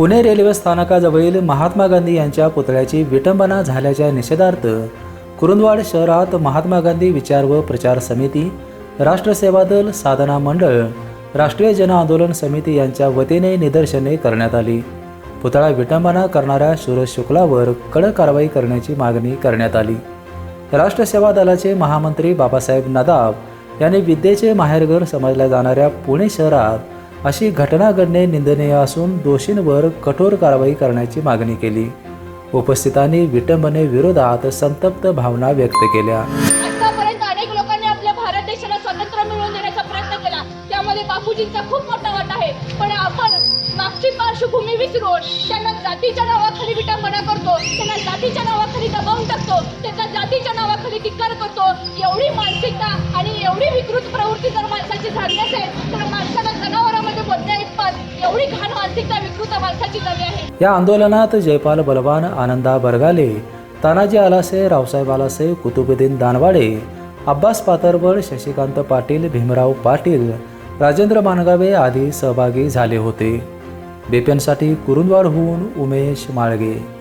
Pune railway स्थानकाजवळील महात्मा गांधी यांच्या पुतळ्याची विटंबना झाल्याच्या निषेधार्थ कुरुंदवाड शहरात महात्मा गांधी विचार व प्रचार समिती राष्ट्रसेवा दल साधना मंडळ राष्ट्रीय जन आंदोलन समिती यांच्या वतीने निदर्शने करण्यात आली. पुतळा विटंबना करणाऱ्या सूरज शुक्लावर कडक कारवाई करण्याची मागणी करण्यात आली. राष्ट्रसेवा दलाचे महामंत्री बाबासाहेब नदाब यांनी विद्येचे माहेरघर समजल्या जाणाऱ्या पुणे शहरात अशी घटना घडणे निंदनीय असून दोषींवर कठोर कारवाई करण्याची मागणी केली. उपस्थितांनी विटंबने विरोधात संतप्त भावना व्यक्त केल्या. आतापर्यंत अनेक लोकांनी आपल्या भारत देशाला स्वातंत्र्य मिळवून देण्याचा प्रयत्न केला. त्यामध्ये बापूजींचा खूप मोठा वाटा आहे. पण आपण मागची पार्श्वभूमी विसरून त्यांना जातीच्या नावाखाली विटंबना करतो त्यांना जातीच्या नावाखाली दबावून टाकतो त्यांचा जातीच्या नावाखाली धिक्कार करतो. एवढी मानसिकता आणि एवढी विकृत प्रवृत्ती जर माणसाची झाली असेल तर एवढी घाण मानसिकता विकृत माणसाची झाली आहे. या आंदोलनात जयपाल बलवान आनंदा बरगाले तानाजी आलासे रावसाहेब आलासे कुतुबुद्दीन दानवाडे अब्बास पातरवड शशिकांत पाटील भीमराव पाटील राजेंद्र मानगावे आदी सहभागी झाले होते. बेपीएनसाठी कुरुंदवाडहून उमेश माळगे.